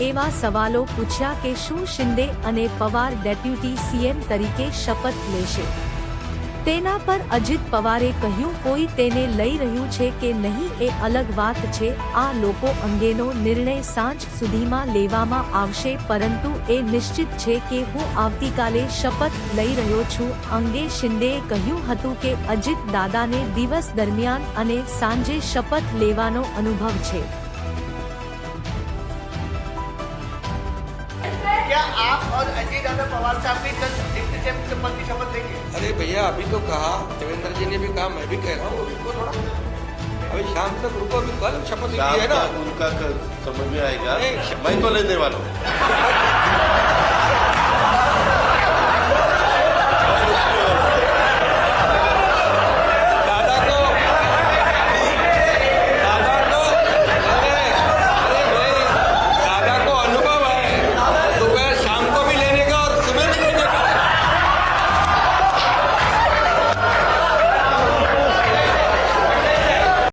એવા સવાલો પૂછ્યા કે શું શિંદે અને પવાર ડેપ્યુટી સીએમ તરીકે શપથ લેશે? તેના પર અજિત પવારે કહ્યું, કોઈ તેને લઈ રહ્યું છે કે નહીં એ અલગ વાત છે. આ લોકો અંગેનો નિર્ણય સાંજ સુધીમાં લેવામાં આવશે, પરંતુ એ નિશ્ચિત છે કે હું આવતીકાલે શપથ લઈ રહ્યો છું. અંગે શિંદેએ કહ્યું હતું કે અજિત દાદાને દિવસ દરમિયાન અને સાંજે શપથ લેવાનો અનુભવ છે. क्या आप और अजय दादा पवार साहब भी कल डिप्टी सीएम के पद की शपथ लेंगे अरे भैया अभी तो कहा देवेंद्र जी ने भी कहा मैं भी कह रहा हूँ रुको थोड़ा अभी शाम तक रुको अभी कल शपथ ली शाम है ना तक उनका कर- समझ में आएगा नहीं, मैं तो लेने वाला हूँ